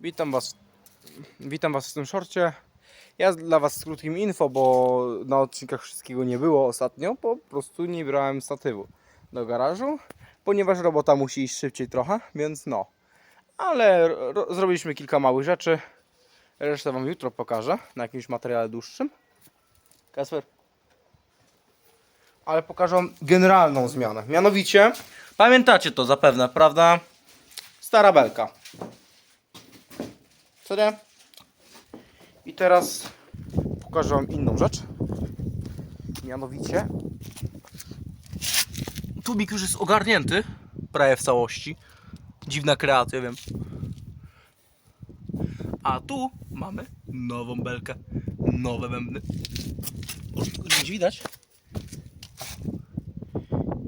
Witam was, witam was w tym szorcie. Ja dla was z krótkim info, bo na odcinkach wszystkiego nie było ostatnio, po prostu nie brałem statywu do garażu, ponieważ robota musi iść szybciej trochę, więc no. Ale ro- zrobiliśmy kilka małych rzeczy. Resztę wam jutro pokażę na jakimś materiale dłuższym. Kasper. Ale pokażę wam generalną zmianę. Mianowicie, pamiętacie to zapewne, prawda? Stara belka. I teraz pokażę Wam inną rzecz. Mianowicie tubik już jest ogarnięty prawie w całości. Dziwna kreacja, wiem. A tu mamy nową belkę, nowe bębny. Może tego gdzieś widać?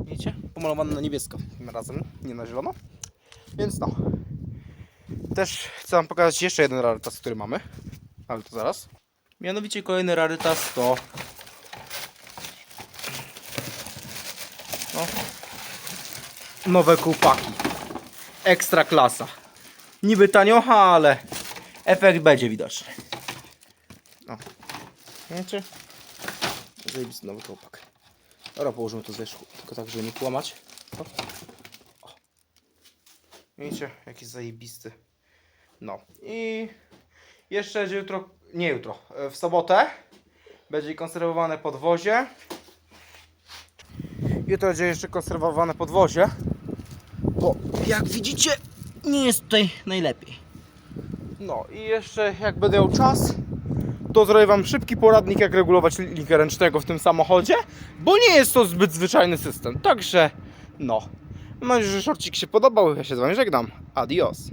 Widzicie? Pomalowane na niebiesko tym razem, nie na zielono. Więc no. Też chcę Wam pokazać jeszcze jeden rarytas, który mamy. Ale to zaraz. Mianowicie kolejny rarytas to... No. Nowe kupaki. Ekstra klasa. Niby taniocha, ale efekt będzie widoczny. No. Wiecie? Zajebisty nowy kołpak. Dobra, położymy to z wierzchu, tylko tak, żeby nie kłamać. O. O. Widzicie, jaki zajebisty. No i jeszcze jutro, nie jutro, e, w sobotę będzie konserwowane podwozie. Jutro będzie jeszcze konserwowane podwozie, bo jak widzicie nie jest tutaj najlepiej. No i jeszcze jak będę miał czas, to zrobię Wam szybki poradnik jak regulować linkę ręcznego w tym samochodzie, bo nie jest to zbyt zwyczajny system. Także no, mam nadzieję, że szorcik się podobał. Ja się z Wami żegnam. Adios.